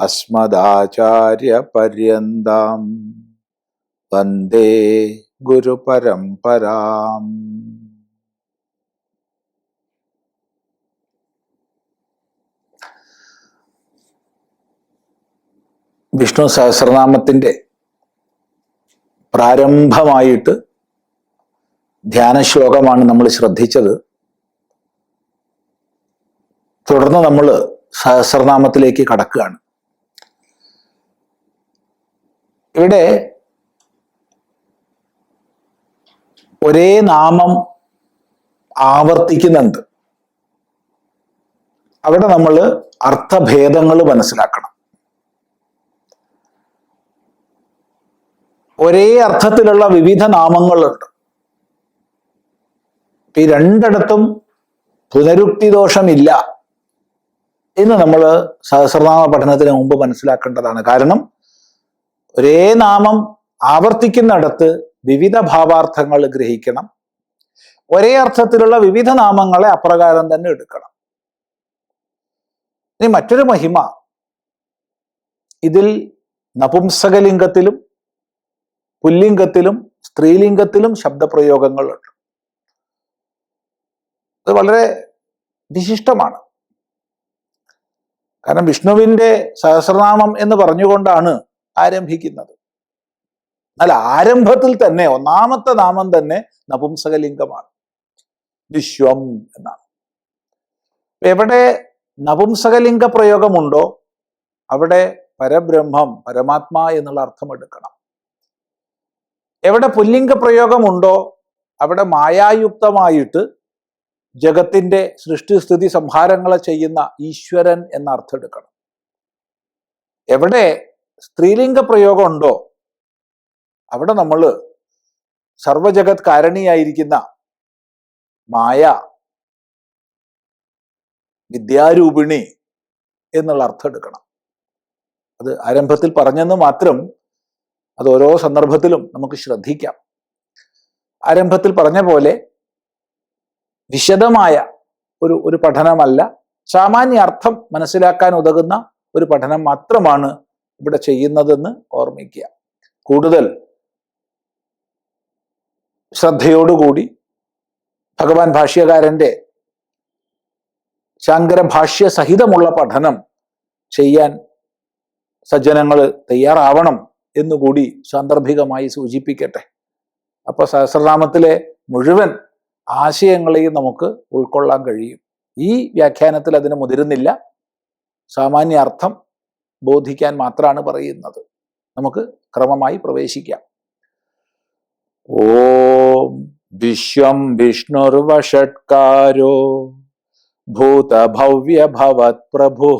അസ്മദാചാര്യപര്യന്താം. വന്ദേ ഗുരുപരംപരാം വിഷ്ണു സഹസ്രനാമത്തിന്റെ പ്രാരംഭമായിട്ട് ധ്യാനശ്ലോകമാണ് നമ്മൾ ശ്രദ്ധിച്ചത്. തുടർന്ന് നമ്മൾ സഹസ്രനാമത്തിലേക്ക് കടക്കുകയാണ്. ഇവിടെ ഒരേ നാമം ആവർത്തിക്കുന്നുണ്ട്. അവിടെ നമ്മൾ അർത്ഥഭേദങ്ങൾ മനസ്സിലാക്കണം. ഒരേ അർത്ഥത്തിലുള്ള വിവിധ നാമങ്ങളുണ്ട്. ഈ രണ്ടിടത്തും പുനരുക്തി ദോഷമില്ല എന്ന് നമ്മൾ സഹസ്രനാമ പഠനത്തിന് മുമ്പ് മനസ്സിലാക്കേണ്ടതാണ്. കാരണം ഒരേ നാമം ആവർത്തിക്കുന്നിടത്ത് വിവിധ ഭാവാർത്ഥങ്ങൾ ഗ്രഹിക്കണം. ഒരേ അർത്ഥത്തിലുള്ള വിവിധ നാമങ്ങളെ അപ്രകാരം തന്നെ എടുക്കണം. ഇനി മറ്റൊരു മഹിമ. ഇതിൽ നപുംസകലിംഗത്തിലും പുല്ലിംഗത്തിലും സ്ത്രീലിംഗത്തിലും ശബ്ദപ്രയോഗങ്ങളുണ്ട്. അത് വളരെ വിശിഷ്ടമാണ്. കാരണം വിഷ്ണുവിന്റെ സഹസ്രനാമം എന്ന് പറഞ്ഞുകൊണ്ടാണ് ആരംഭിക്കുന്നത്. എന്നാൽ ആരംഭത്തിൽ തന്നെ ഒന്നാമത്തെ നാമം തന്നെ നപുംസകലിംഗമാണ്. വിശ്വം എന്നാണ്. എവിടെ നപുംസകലിംഗ പ്രയോഗമുണ്ടോ അവിടെ പരബ്രഹ്മം പരമാത്മാ എന്നുള്ള അർത്ഥം എടുക്കണം എവിടെ പുല്ലിംഗ പ്രയോഗമുണ്ടോ അവിടെ മായായുക്തമായിട്ട് ജഗത്തിന്റെ സൃഷ്ടിസ്ഥിതി സംഹാരങ്ങളെ ചെയ്യുന്ന ഈശ്വരൻ എന്ന അർത്ഥം എടുക്കണം എവിടെ സ്ത്രീലിംഗ പ്രയോഗം ഉണ്ടോ? അവിടെ നമ്മൾ സർവജഗത് കാരണിയായിരിക്കുന്ന മായ വിദ്യാരൂപിണി എന്നുള്ള അർത്ഥം എടുക്കണം. അത് ആരംഭത്തിൽ പറഞ്ഞെന്ന് മാത്രം അത് ഓരോ സന്ദർഭത്തിലും നമുക്ക് ശ്രദ്ധിക്കാം. ആരംഭത്തിൽ പറഞ്ഞ പോലെ വിശദമായ ഒരു ഒരു പഠനമല്ല. സാമാന്യ അർത്ഥം മനസ്സിലാക്കാൻ ഉതകുന്ന ഒരു പഠനം മാത്രമാണ് ഇവിടെ ചെയ്യുന്നതെന്ന് ഓർമ്മിക്കുക. കൂടുതൽ ശ്രദ്ധയോടുകൂടി ഭഗവാൻ ഭാഷ്യകാരന്റെ ശങ്കരഭാഷ്യ സഹിതമുള്ള പഠനം ചെയ്യാൻ സജ്ജനങ്ങൾ തയ്യാറാവണം എന്നുകൂടി സാന്ദർഭികമായി സൂചിപ്പിക്കട്ടെ. അപ്പൊ സഹസ്രനാമത്തിലെ മുഴുവൻ ആശയങ്ങളെയും നമുക്ക് ഉൾക്കൊള്ളാൻ കഴിയും. ഈ വ്യാഖ്യാനത്തിൽ അതിന് മുതിരുന്നില്ല. സാമാന്യ അർത്ഥം ബോധിക്കാൻ മാത്രമാണ് പറയുന്നത്. നമുക്ക് ക്രമമായി പ്രവേശിക്കാം. ഓം വിശ്വം വിഷ്ണുർവഷട്കാരോ ഭൂതഭവ്യഭവത് പ്രഭു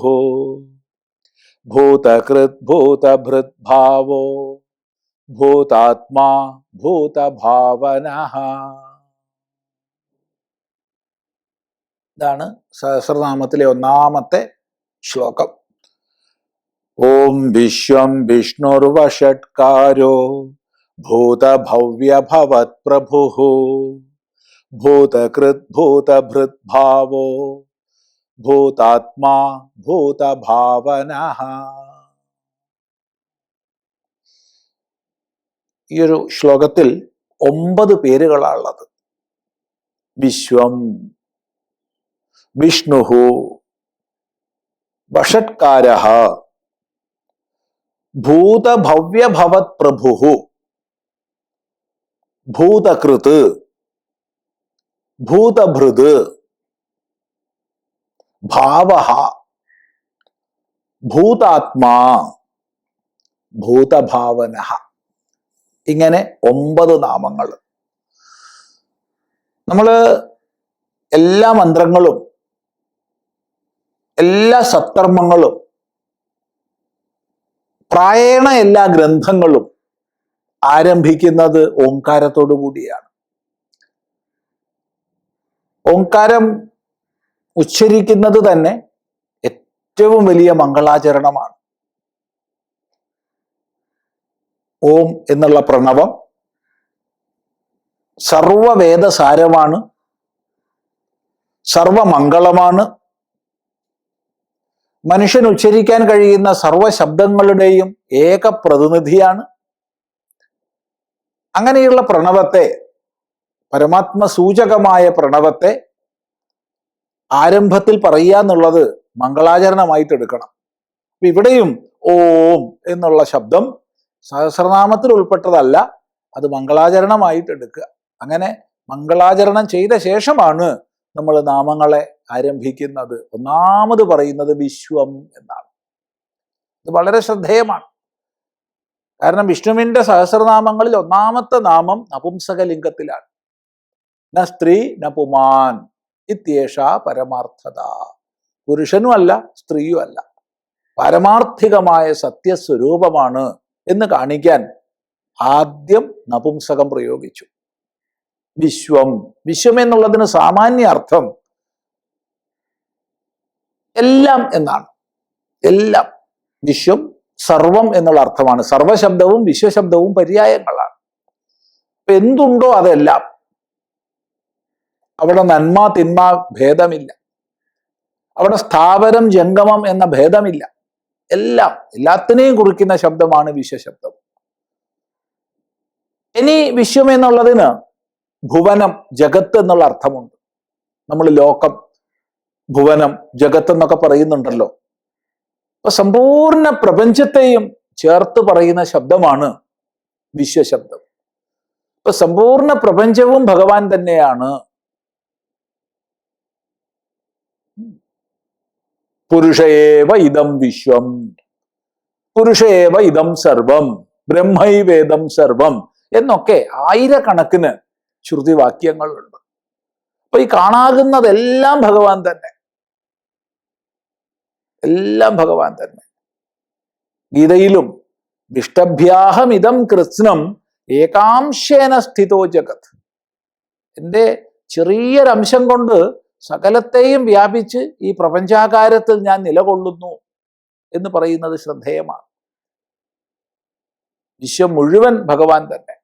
ഭൂതകൃത് ഭൂതഭൃദ്ഭാവോ ഭൂതാത്മാ ഭൂതഭാവന. ഇതാണ് സഹസ്രനാമത്തിലെ ഒന്നാമത്തെ ശ്ലോകം. ഓം വിശ്വം വിഷ്ണുർവഷട്കാരോ ഭൂതഭവ്യഭവത് പ്രഭു ഭൂതകൃത് ഭൂതഭൃദ്ഭാവോ ഭൂതാത്മാ ഭൂതഭാവന ഈ ഒരു ശ്ലോകത്തിൽ ഒമ്പത് പേരുകളാണുള്ളത്. വിശ്വം വിഷ്ണുഹു വഷട്കാര ഭൂതഭവ്യഭവത് പ്രഭുഹു ഭൂതകൃത്. ഭൂതഭൃത്. ഭാവ ഭൂതാത്മാ. ഭൂതഭാവന ഇങ്ങനെ ഒമ്പത് നാമങ്ങൾ. നമ്മൾ എല്ലാ മന്ത്രങ്ങളും എല്ലാ സത്കർമ്മങ്ങളും പ്രായേണ എല്ലാ ഗ്രന്ഥങ്ങളും ആരംഭിക്കുന്നത് ഓങ്കാരത്തോടു കൂടിയാണ്. ഓംകാരം ഉച്ചരിക്കുന്നത് തന്നെ ഏറ്റവും വലിയ മംഗളാചരണമാണ്. ഓം എന്നുള്ള പ്രണവം സർവവേദസാരമാണ് സർവമംഗളമാണ് മനുഷ്യൻ ഉച്ചരിക്കാൻ കഴിയുന്ന സർവശബ്ദങ്ങളുടെയും ഏക പ്രതിനിധിയാണ്. അങ്ങനെയുള്ള പ്രണവത്തെ പരമാത്മ സൂചകമായ പ്രണവത്തെ ആരംഭത്തിൽ പറയുക എന്നുള്ളത് മംഗളാചരണമായിട്ട് എടുക്കണം. അപ്പൊ ഇവിടെയും ഓം എന്നുള്ള ശബ്ദം സഹസ്രനാമത്തിൽ ഉൾപ്പെട്ടതല്ല അത് മംഗളാചരണമായിട്ട് എടുക്കുക. അങ്ങനെ മംഗളാചരണം ചെയ്ത ശേഷമാണ് നമ്മൾ നാമങ്ങളെ ആരംഭിക്കുന്നത് ഒന്നാമത് പറയുന്നത് വിശ്വം എന്നാണ്. ഇത് വളരെ ശ്രദ്ധേയമാണ്. കാരണം വിഷ്ണുവിന്റെ സഹസ്രനാമങ്ങളിൽ ഒന്നാമത്തെ നാമം നപുംസകലിംഗത്തിലാണ്. ന സ്ത്രീ ന പുമാൻ ഇത്യേഷ പരമാർത്ഥത. പുരുഷനും അല്ല സ്ത്രീയും അല്ല. പരമാർത്ഥികമായ സത്യസ്വരൂപമാണ് എന്ന് കാണിക്കാൻ ആദ്യം നപുംസകം പ്രയോഗിച്ചു. വിശ്വം. വിശ്വം എന്നുള്ളതിന് സാമാന്യ അർത്ഥം എല്ലാം എന്നാണ്. എല്ലാം. വിശ്വം സർവം എന്നുള്ള അർത്ഥമാണ്. സർവശബ്ദവും വിശ്വശബ്ദവും പര്യായങ്ങളാണ്. അപ്പൊ എന്തുണ്ടോ അതെല്ലാം. അവിടെ നന്മ തിന്മ ഭേദമില്ല. അവിടെ സ്ഥാപനം ജംഗമം എന്ന ഭേദമില്ല. എല്ലാം. എല്ലാത്തിനെയും കുറിക്കുന്ന ശബ്ദമാണ് വിശ്വശബ്ദം. ഇനി വിശ്വം എന്നുള്ളതിന് ഭുവനം ജഗത്ത് എന്നുള്ള അർത്ഥമുണ്ട്. നമ്മൾ ലോകം ഭുവനം ജഗത്ത് എന്നൊക്കെ പറയുന്നുണ്ടല്ലോ. അപ്പൊ സമ്പൂർണ പ്രപഞ്ചത്തെയും ചേർത്ത് പറയുന്ന ശബ്ദമാണ് വിശ്വശബ്ദം. അപ്പൊ സമ്പൂർണ പ്രപഞ്ചവും ഭഗവാൻ തന്നെയാണ്. പുരുഷയേവ ഇതം വിശ്വം. പുരുഷയേവ ഇതം സർവം. ബ്രഹ്മൈവേദം സർവം. എന്നൊക്കെ ആയിരക്കണക്കിന് ശ്രുതിവാക്യങ്ങളുണ്ട്. അപ്പൊ ഈ കാണാകുന്നതെല്ലാം ഭഗവാൻ തന്നെ. എല്ലാം ഭഗവാൻ തന്നെ. ഗീതയിലും വിഷ്ടഭ്യാഹമിതം കൃത്സ്നം ഏകാംശേന സ്ഥിതോ ജഗത്. എന്റെ ചെറിയൊരംശം കൊണ്ട് സകലത്തെയും വ്യാപിച്ച് ഈ പ്രപഞ്ചാകാരത്തിൽ ഞാൻ നിലകൊള്ളുന്നു എന്ന് പറയുന്നത് ശ്രദ്ധേയമാണ്. വിശ്വം മുഴുവൻ ഭഗവാൻ തന്നെ.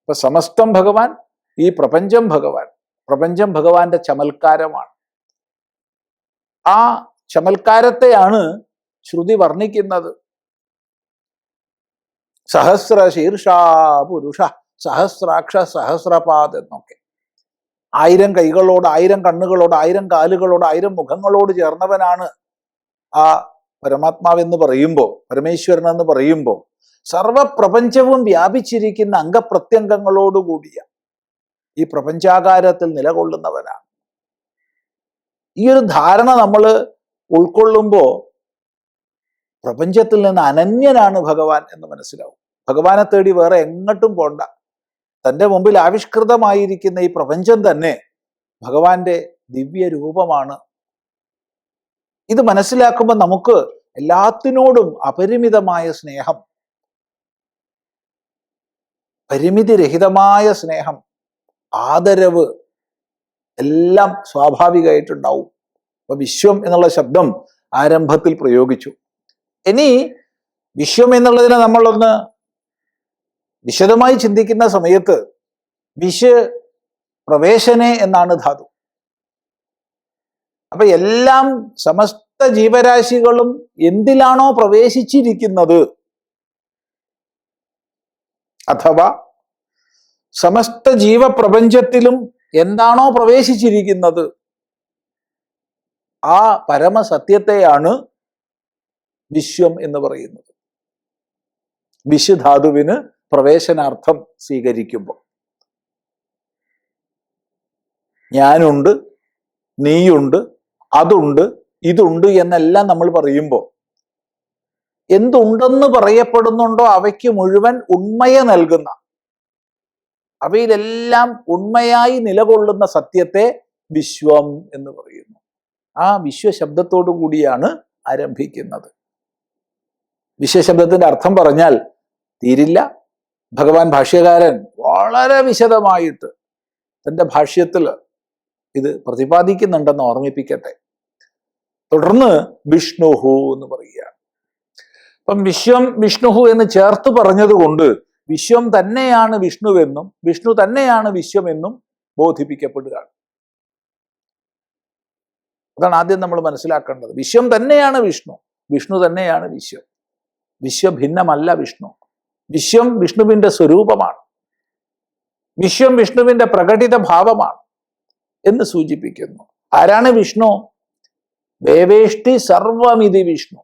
ഇപ്പൊ സമസ്തം ഭഗവാൻ ഈ പ്രപഞ്ചം ഭഗവാൻ. പ്രപഞ്ചം ഭഗവാന്റെ ചമൽക്കാരമാണ്. ആ ചമൽക്കാരത്തെയാണ് ശ്രുതി വർണിക്കുന്നത്. സഹസ്ര ശീർഷാ പുരുഷ സഹസ്രാക്ഷ സഹസ്രപാദ് എന്നൊക്കെ. ആയിരം കൈകളോട് ആയിരം കണ്ണുകളോട് ആയിരം കാലുകളോട് ആയിരം മുഖങ്ങളോട് ചേർന്നവനാണ് ആ പരമാത്മാവെന്ന് പറയുമ്പോൾ പരമേശ്വരൻ എന്ന് പറയുമ്പോൾ സർവപ്രപഞ്ചവും വ്യാപിച്ചിരിക്കുന്ന അംഗപ്രത്യംഗങ്ങളോടുകൂടിയ ഈ പ്രപഞ്ചാകാരത്തിൽ നിലകൊള്ളുന്നവനാണ്. ഈ ഒരു ധാരണ നമ്മൾ ഉൾക്കൊള്ളുമ്പോൾ പ്രപഞ്ചത്തിൽ നിന്ന് അനന്യനാണ് ഭഗവാൻ എന്ന് മനസ്സിലാവും. ഭഗവാനെ തേടി വേറെ എങ്ങോട്ടും പോണ്ട. തന്റെ മുമ്പിൽ ആവിഷ്കൃതമായിരിക്കുന്ന ഈ പ്രപഞ്ചം തന്നെ ഭഗവാന്റെ ദിവ്യ രൂപമാണ്. ഇത് മനസ്സിലാക്കുമ്പോൾ നമുക്ക് എല്ലാത്തിനോടും അപരിമിതമായ സ്നേഹം പരിമിതിരഹിതമായ സ്നേഹം ആദരവ് എല്ലാം സ്വാഭാവികമായിട്ടുണ്ടാവും. അപ്പൊ വിശ്വം എന്നുള്ള ശബ്ദം ആരംഭത്തിൽ പ്രയോഗിച്ചു. ഇനി വിശ്വം എന്നുള്ളതിനെ നമ്മളൊന്ന് വിശദമായി ചിന്തിക്കുന്ന സമയത്ത് വിശ് പ്രവേശനെ എന്നാണ് ധാതു. അപ്പൊ എല്ലാം സമസ്ത ജീവരാശികളും എന്തിലാണോ പ്രവേശിച്ചിരിക്കുന്നത്? അഥവാ സമസ്ത ജീവപ്രപഞ്ചത്തിലും എന്താണോ പ്രവേശിച്ചിരിക്കുന്നത്? ആ പരമസത്യത്തെയാണ് വിശ്വം എന്ന് പറയുന്നത്. വിശുധാതുവിന് പ്രവേശനാർത്ഥം സ്വീകരിക്കുമ്പോൾ. ഞാനുണ്ട് നീയുണ്ട് അതുണ്ട് ഇതുണ്ട് എന്നെല്ലാം നമ്മൾ പറയുമ്പോൾ എന്തുണ്ടെന്ന് പറയപ്പെടുന്നുണ്ടോ അവയ്ക്ക് മുഴുവൻ ഉണ്മയെ നൽകുന്ന അവയിലെല്ലാം ഉണ്മയായി നിലകൊള്ളുന്ന സത്യത്തെ വിശ്വം എന്ന് പറയുന്നു. ആ വിശ്വശബ്ദത്തോടു കൂടിയാണ് ആരംഭിക്കുന്നത്. വിശ്വശബ്ദത്തിന്റെ അർത്ഥം പറഞ്ഞാൽ തീരില്ല. ഭഗവാൻ ഭാഷ്യകാരൻ വളരെ വിശദമായിട്ട് തന്റെ ഭാഷ്യത്തിൽ ഇത് പ്രതിപാദിക്കുന്നുണ്ടെന്ന് ഓർമ്മിപ്പിക്കട്ടെ. തുടർന്ന് വിഷ്ണുഹു എന്ന് പറയുകയാണ്. അപ്പം വിശ്വം വിഷ്ണുഹു എന്ന് ചേർത്ത് പറഞ്ഞതുകൊണ്ട് വിശ്വം തന്നെയാണ് വിഷ്ണുവെന്നും വിഷ്ണു തന്നെയാണ് വിശ്വമെന്നും ബോധിപ്പിക്കപ്പെടുകയാണ്. അതാണ് ആദ്യം നമ്മൾ മനസ്സിലാക്കേണ്ടത്. വിശ്വം തന്നെയാണ് വിഷ്ണു. വിഷ്ണു തന്നെയാണ് വിശ്വം. വിശ്വ ഭിന്നമല്ല വിഷ്ണു. വിശ്വം വിഷ്ണുവിന്റെ സ്വരൂപമാണ്. വിശ്വം വിഷ്ണുവിന്റെ പ്രകടിത ഭാവമാണ് എന്ന് സൂചിപ്പിക്കുന്നു. ആരാണ് വിഷ്ണു? ദേവേഷ്ടി സർവമിതി വിഷ്ണു.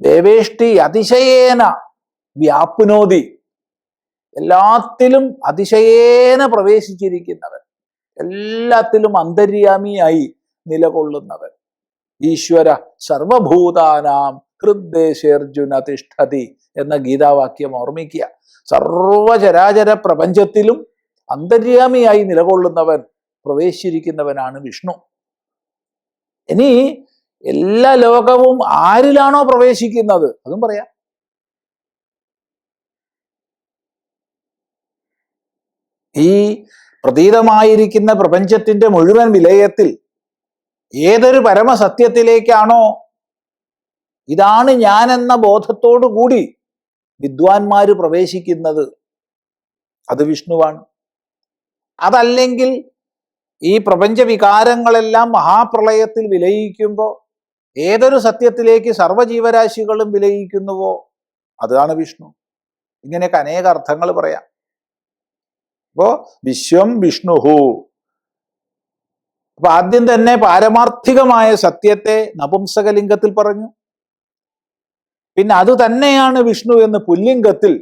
ദേവേഷ്ടി അതിശയേന വ്യാപ്നോതി. എല്ലാത്തിലും അതിശയേന പ്രവേശിച്ചിരിക്കുന്നവൻ. എല്ലാത്തിലും അന്തര്യാമിയായി. നിലകൊള്ളുന്നവൻ ഈശ്വര സർവഭൂതാനാം ഹൃദ്ദേശേർജുന തിഷ്ഠതി എന്ന ഗീതാവാക്യം ഓർമ്മിക്കുക. സർവചരാചര പ്രപഞ്ചത്തിലും അന്തര്യാമിയായി നിലകൊള്ളുന്നവൻ പ്രവേശിച്ചിരിക്കുന്നവനാണ് വിഷ്ണു. ഇനി എല്ലാ ലോകവും ആരിലാണോ പ്രവേശിക്കുന്നത്? അതും പറയാം. ഈ പ്രതീതമായിരിക്കുന്ന പ്രപഞ്ചത്തിന്റെ മുഴുവൻ വിലയത്തിൽ ഏതൊരു പരമസത്യത്തിലേക്കാണോ? ഇതാണ് ഞാൻ എന്ന ബോധത്തോടു കൂടി വിദ്വാൻമാര് പ്രവേശിക്കുന്നത്. അത് വിഷ്ണുവാണ്. അതല്ലെങ്കിൽ ഈ പ്രപഞ്ചവികാരങ്ങളെല്ലാം മഹാപ്രളയത്തിൽ വിലയിക്കുമ്പോൾ ഏതൊരു സത്യത്തിലേക്ക് സർവജീവരാശികളും വിലയിക്കുന്നുവോ? അതാണ് വിഷ്ണു. ഇങ്ങനെയൊക്കെ അനേക അർത്ഥങ്ങൾ പറയാം. അപ്പോ വിശ്വം വിഷ്ണുഹു. അപ്പൊ ആദ്യം തന്നെ പാരമാർത്ഥികമായ സത്യത്തെ നപുംസകലിംഗത്തിൽ പറഞ്ഞു. പിന്നെ അത് തന്നെയാണ് വിഷ്ണു എന്ന് പുല്ലിംഗത്തിൽ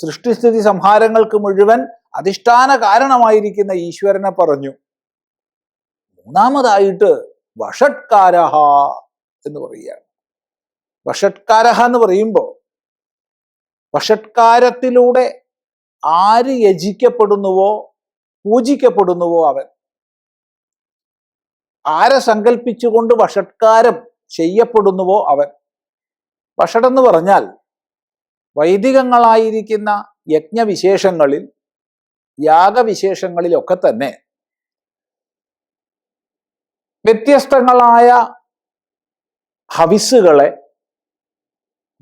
സൃഷ്ടിസ്ഥിതി സംഹാരങ്ങൾക്ക് മുഴുവൻ അധിഷ്ഠാന കാരണമായിരിക്കുന്ന ഈശ്വരനെ പറഞ്ഞു. മൂന്നാമതായിട്ട് വഷട്കാരഹ എന്ന് പറയുകയാണ്. വഷട്കാരഹ എന്ന് പറയുമ്പോൾ വഷട്കാരത്തിലൂടെ ആര് യജിക്കപ്പെടുന്നുവോ പൂജിക്കപ്പെടുന്നുവോ അവൻ? ആരെ സങ്കല്പിച്ചുകൊണ്ട് വഷട്കാരം ചെയ്യപ്പെടുന്നുവോ അവൻ? വഷടെന്ന് പറഞ്ഞാൽ വൈദികങ്ങളായിരിക്കുന്ന യജ്ഞവിശേഷങ്ങളിൽ യാഗവിശേഷങ്ങളിലൊക്കെ തന്നെ വ്യത്യസ്തങ്ങളായ ഹവിസ്സുകളെ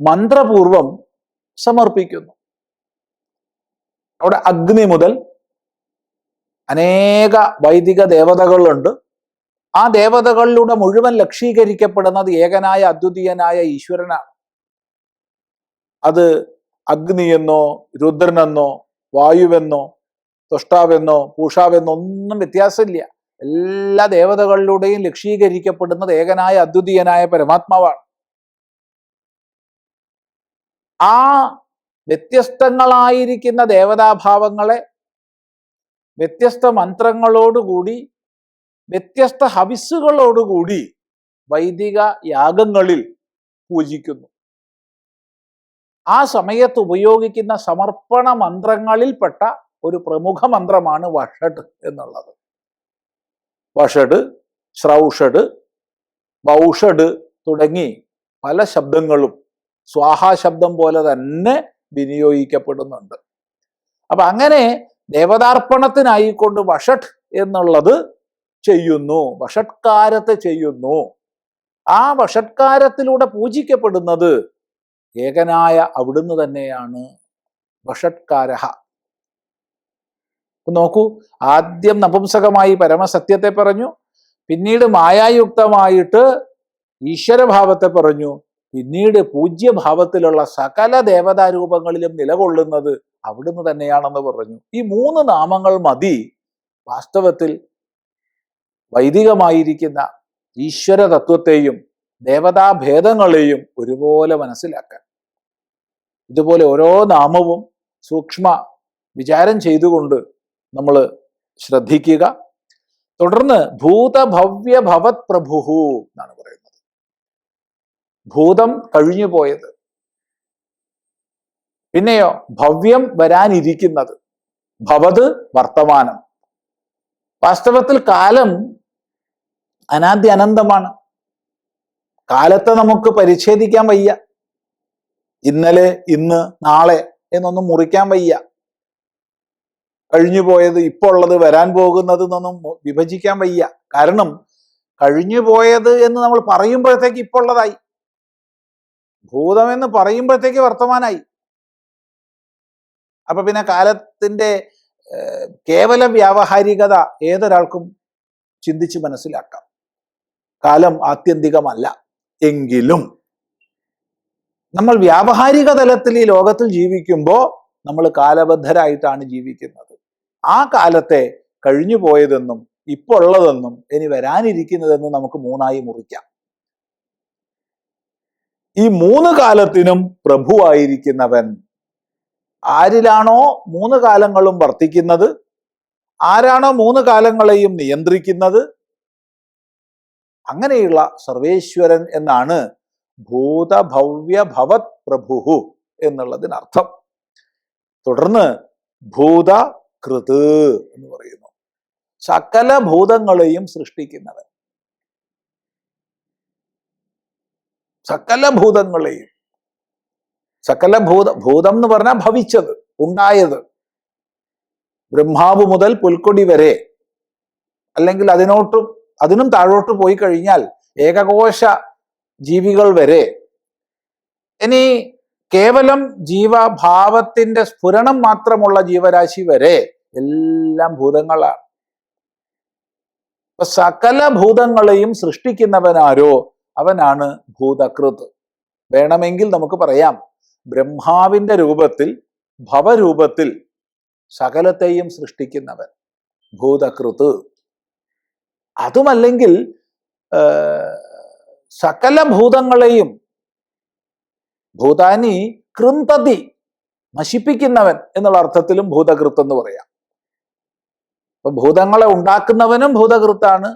മന്ത്രപൂർവം സമർപ്പിക്കുന്നു. അവിടെ അഗ്നി മുതൽ അനേക വൈദിക ദേവതകളുണ്ട്. ആ ദേവതകളിലൂടെ മുഴുവൻ ലക്ഷീകരിക്കപ്പെടുന്നത് ഏകനായ അദ്വിതീയനായ ഈശ്വരനാണ്. അത് അഗ്നിയെന്നോ രുദ്രനെന്നോ വായുവെന്നോ തൊഷ്ടാവെന്നോ പൂഷാവെന്നോ ഒന്നും വ്യത്യാസമില്ല. എല്ലാ ദേവതകളിലൂടെയും ലക്ഷീകരിക്കപ്പെടുന്നത് ഏകനായ അദ്വിതീയനായ പരമാത്മാവാണ്. ആ വ്യത്യസ്തങ്ങളായിരിക്കുന്ന ദേവതാഭാവങ്ങളെ വ്യത്യസ്ത മന്ത്രങ്ങളോടുകൂടി വ്യത്യസ്ത ഹവിസ്സുകളോടുകൂടി വൈദിക യാഗങ്ങളിൽ പൂജിക്കുന്നു. ആ സമയത്ത് ഉപയോഗിക്കുന്ന സമർപ്പണ മന്ത്രങ്ങളിൽപ്പെട്ട ഒരു പ്രമുഖ മന്ത്രമാണ് വഷഡ് എന്നുള്ളത്. വഷഡ് ശ്രൗഷട് ബൗഷട് തുടങ്ങി പല ശബ്ദങ്ങളും സ്വാഹാ ശബ്ദം പോലെ തന്നെ വിനിയോഗിക്കപ്പെടുന്നുണ്ട്. അപ്പൊ അങ്ങനെ ദേവതാർപ്പണത്തിനായിക്കൊണ്ട് വഷട്ട് എന്നുള്ളത് ചെയ്യുന്നു വഷട്കാരത്തെ ചെയ്യുന്നു. ആ വഷട്കാരത്തിലൂടെ പൂജിക്കപ്പെടുന്നത് ഏകനായ അവിടുന്ന് തന്നെയാണ് വഷത്കാര നോക്കൂ ആദ്യം നപുംസകമായി പരമസത്യത്തെ പറഞ്ഞു പിന്നീട് മായായുക്തമായിട്ട് ഈശ്വരഭാവത്തെ പറഞ്ഞു പിന്നീട് പൂജ്യഭാവത്തിലുള്ള സകല ദേവതാരൂപങ്ങളിലും നിലകൊള്ളുന്നത് അവിടുന്ന് തന്നെയാണെന്ന് പറഞ്ഞു. ഈ മൂന്ന് നാമങ്ങൾ മതി വാസ്തവത്തിൽ വൈദികമായിരിക്കുന്ന ഈശ്വര തത്വത്തെയും ദേവതാഭേദങ്ങളെയും ഒരുപോലെ മനസ്സിലാക്കാൻ. ഇതുപോലെ ഓരോ നാമവും സൂക്ഷ്മ വിചാരം ചെയ്തുകൊണ്ട് നമ്മൾ ശ്രദ്ധിക്കുക. തുടർന്ന് ഭൂതഭവ്യ ഭവത് പ്രഭുഹു എന്നാണ് പറയുന്നത്. ഭൂതം കഴിഞ്ഞു പോയത്. പിന്നെയോ ഭവ്യം വരാനിരിക്കുന്നത്. ഭവത് വർത്തമാനം. വാസ്തവത്തിൽ കാലം അനാദ്യ അനന്തമാണ്. കാലത്തെ നമുക്ക് പരിച്ഛേദിക്കാൻ വയ്യ. ഇന്നലെ ഇന്ന് നാളെ എന്നൊന്നും മുറിക്കാൻ വയ്യ. കഴിഞ്ഞു പോയത് ഇപ്പോൾ ഉള്ളത് വരാൻ പോകുന്നത് എന്നൊന്നും വിഭജിക്കാൻ വയ്യ. കാരണം കഴിഞ്ഞു പോയത് എന്ന് നമ്മൾ പറയുമ്പോഴത്തേക്ക് ഇപ്പോൾ ഉള്ളതായി. ഭൂതമെന്ന് പറയുമ്പോഴത്തേക്ക് വർത്തമാനായി. അപ്പൊ പിന്നെ കാലത്തിന്റെ കേവല വ്യാവഹാരികത ഏതൊരാൾക്കും ചിന്തിച്ച് മനസ്സിലാക്കാം. കാലം ആത്യന്തികമല്ല. എങ്കിലും നമ്മൾ വ്യാവഹാരിക തലത്തിൽ ഈ ലോകത്തിൽ ജീവിക്കുമ്പോൾ നമ്മൾ കാലബദ്ധരായിട്ടാണ് ജീവിക്കുന്നത്. ആ കാലത്തെ കഴിഞ്ഞു പോയതെന്നും ഇപ്പോൾ ഉള്ളതെന്നും ഇനി വരാനിരിക്കുന്നതെന്നും നമുക്ക് മൂന്നായി മുറിക്കാം. ഈ മൂന്ന് കാലത്തിനും പ്രഭുവായിരിക്കുന്നവൻ ആരിലാണോ മൂന്ന് കാലങ്ങളും വർത്തിക്കുന്നത്? ആരാണോ മൂന്ന് കാലങ്ങളെയും നിയന്ത്രിക്കുന്നത്? അങ്ങനെയുള്ള സർവേശ്വരൻ എന്നാണ് ഭൂതഭവ്യ ഭവത് പ്രഭു എന്നുള്ളതിനർത്ഥം. തുടർന്ന് ഭൂത കൃത് എന്ന് പറയുന്നു. സകല ഭൂതങ്ങളെയും സൃഷ്ടിക്കുന്നവൻ. സകല ഭൂതങ്ങളെയും. സകല ഭൂത ഭൂതം എന്ന് പറഞ്ഞാൽ ഭവിച്ചത് ഉണ്ടായത്. ബ്രഹ്മാവ് മുതൽ പുൽക്കൊടി വരെ. അല്ലെങ്കിൽ അതിനോട്ടും അതിനും താഴോട്ട് പോയി കഴിഞ്ഞാൽ ഏകകോശ ജീവികൾ വരെ. ഇനി കേവലം ജീവഭാവത്തിന്റെ സ്ഫുരണം മാത്രമുള്ള ജീവരാശി വരെ എല്ലാം ഭൂതങ്ങളാണ്. സകല ഭൂതങ്ങളെയും സൃഷ്ടിക്കുന്നവനാരോ അവനാണ് ഭൂതകൃത്. വേണമെങ്കിൽ നമുക്ക് പറയാം ബ്രഹ്മാവിന്റെ രൂപത്തിൽ ഭവരൂപത്തിൽ സകലത്തെയും സൃഷ്ടിക്കുന്നവൻ ഭൂതകൃത്. അതുമല്ലെങ്കിൽ സകല ഭൂതങ്ങളെയും ഭൂതാനി കൃന്തതി നശിപ്പിക്കുന്നവൻ എന്നുള്ള അർത്ഥത്തിലും ഭൂതകൃത്ത് എന്ന് പറയാം. അപ്പൊ ഭൂതങ്ങളെ ഉണ്ടാക്കുന്നവനും ഭൂതകൃത്താണ്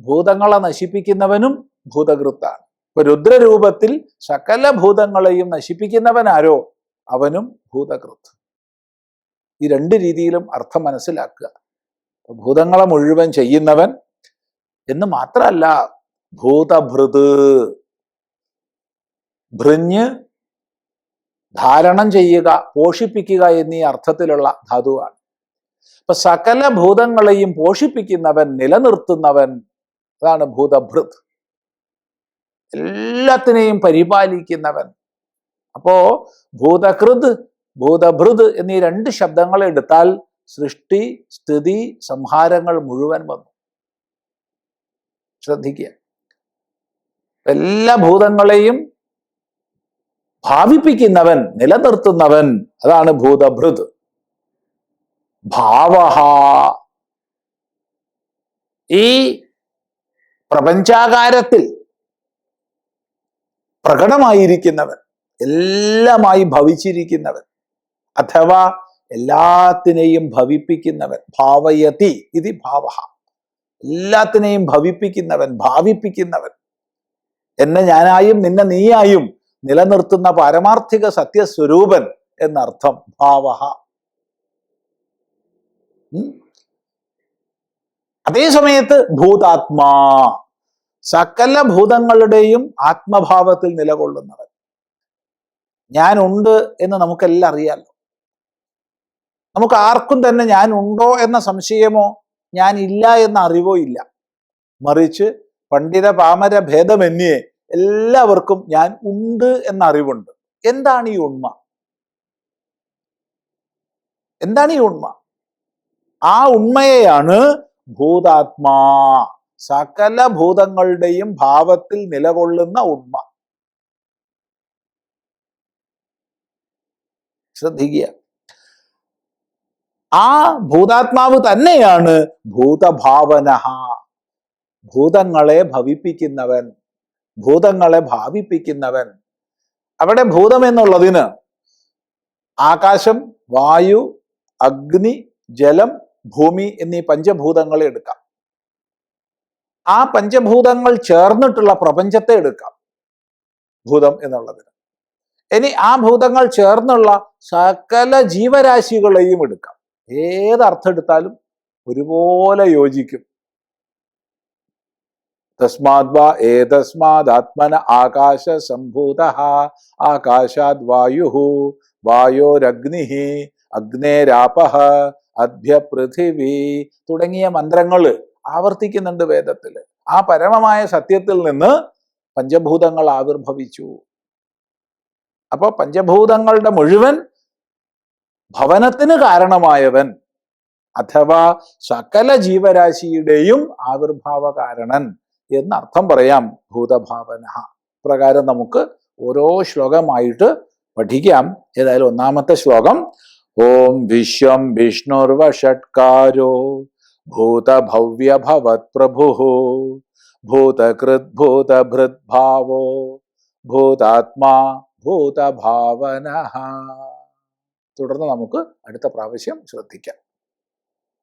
ഭൂതങ്ങളെ നശിപ്പിക്കുന്നവനും ഭൂതകൃത്താണ്. ഇപ്പൊ രുദ്രരൂപത്തിൽ സകല ഭൂതങ്ങളെയും നശിപ്പിക്കുന്നവൻ ആരോ? അവനും ഭൂതകൃത്ത്. ഈ രണ്ട് രീതിയിലും അർത്ഥം മനസ്സിലാക്കുക. ഭൂതങ്ങളെ മുഴുവൻ ചെയ്യുന്നവൻ എന്ന് മാത്രമല്ല ഭൂതഭൃത് ഭൃഞ്ഞ് ധാരണം ചെയ്യുക പോഷിപ്പിക്കുക എന്നീ അർത്ഥത്തിലുള്ള ധാതുവാണ്. അപ്പൊ സകല ഭൂതങ്ങളെയും പോഷിപ്പിക്കുന്നവൻ നിലനിർത്തുന്നവൻ അതാണ് ഭൂതഭൃത്. എല്ലാത്തിനെയും പരിപാലിക്കുന്നവൻ. അപ്പോ ഭൂതകൃത് ഭൂതഭൃത് എന്നീ രണ്ട് ശബ്ദങ്ങളെടുത്താൽ സൃഷ്ടി സ്ഥിതി സംഹാരങ്ങൾ മുഴുവൻ വന്നു. ശ്രദ്ധിക്കുക. എല്ലാ ഭൂതങ്ങളെയും ഭാവിപ്പിക്കുന്നവൻ നിലനിർത്തുന്നവൻ അതാണ് ഭൂതഭൃത് ഭാവഹ. ഈ പ്രപഞ്ചാകാരത്തിൽ പ്രകടമായിരിക്കുന്നവൻ എല്ലാമായി ഭവിച്ചിരിക്കുന്നവൻ അഥവാ എല്ലാത്തിനെയും ഭവിപ്പിക്കുന്നവൻ ഭാവയതി ഇത് ഭാവ എല്ലാത്തിനെയും ഭവിപ്പിക്കുന്നവൻ ഭാവിപ്പിക്കുന്നവൻ. എന്നെ ഞാനായും നിന്നെ നീയായും നിലനിർത്തുന്ന പാരമാർത്ഥിക സത്യസ്വരൂപൻ എന്നർത്ഥം ഭാവ അതേ സമയത്ത് ഭൂതാത്മാ സകല ഭൂതങ്ങളുടെയും ആത്മഭാവത്തിൽ നിലകൊള്ളുന്നവൻ. ഞാൻ ഉണ്ട് എന്ന് നമുക്കെല്ലാം അറിയാലോ. നമുക്ക് ആർക്കും തന്നെ ഞാൻ ഉണ്ടോ എന്ന സംശയമോ ഞാൻ ഇല്ല എന്ന അറിവോ ഇല്ല. മറിച്ച് പണ്ഡിത പാമര ഭേദമന്യേ എല്ലാവർക്കും ഞാൻ ഉണ്ട് എന്ന അറിവുണ്ട്. എന്താണ് ഈ ഉണ്മ? എന്താണ് ഈ ഉണ്മ? ആ ഉണ്മയെയാണ് ഭൂതാത്മാ. സകല ഭൂതങ്ങളുടെയും ഭാവത്തിൽ നിലകൊള്ളുന്ന ഉണ്മ. ശ്രദ്ധിക്കുക. ആ ഭൂതാത്മാവ് തന്നെയാണ് ഭൂതഭാവന ഭൂതങ്ങളെ ഭവിപ്പിക്കുന്നവൻ ഭൂതങ്ങളെ ഭാവിപ്പിക്കുന്നവൻ. അവിടെ ഭൂതം എന്നുള്ളതിന് ആകാശം വായു അഗ്നി ജലം ഭൂമി എന്നീ പഞ്ചഭൂതങ്ങളെ എടുക്കാം. ആ പഞ്ചഭൂതങ്ങൾ ചേർന്നിട്ടുള്ള പ്രപഞ്ചത്തെ എടുക്കാം ഭൂതം എന്നുള്ളതിന്. ഇനി ആ ഭൂതങ്ങൾ ചേർന്നുള്ള സകല ജീവരാശികളെയും എടുക്കാം. ഏത് അർത്ഥം എടുത്താലും ഒരുപോലെ യോജിക്കും. തസ്മാത് വാ ഏതസ്മാദാത്മന ആകാശ സംഭൂത ആകാശാദ് വായു വായോരഗ്നി അഗ്നേരാപ അഭ്യ പൃഥിവി തുടങ്ങിയ മന്ത്രങ്ങൾ ആവർത്തിക്കുന്നുണ്ട് വേദത്തിൽ. ആ പരമമായ സത്യത്തിൽ നിന്ന് പഞ്ചഭൂതങ്ങൾ ആവിർഭവിച്ചു. അപ്പോൾ പഞ്ചഭൂതങ്ങളുടെ മുഴുവൻ ഭവനത്തിന് കാരണമായവൻ അഥവാ സകല ജീവരാശിയുടെയും ആവിർഭാവ കാരണൻ എന്നർത്ഥം പറയാം ഭൂതഭാവന പ്രകാരം നമുക്ക് ഓരോ ശ്ലോകമായിട്ട് പഠിക്കാം. ഏതായാലും ഒന്നാമത്തെ ശ്ലോകം ഓം വിശ്വം വിഷ്ണുർവഷട്കാരോ ഭൂതഭവ്യ ഭവത് പ്രഭു ഭൂതകൃത് ഭൂതഭൃത് ഭാവോ ഭൂതാത്മാ ഭൂതഭാവന തുടർന്ന് നമുക്ക് അടുത്ത പ്രാവശ്യം ശ്രദ്ധിക്കാം.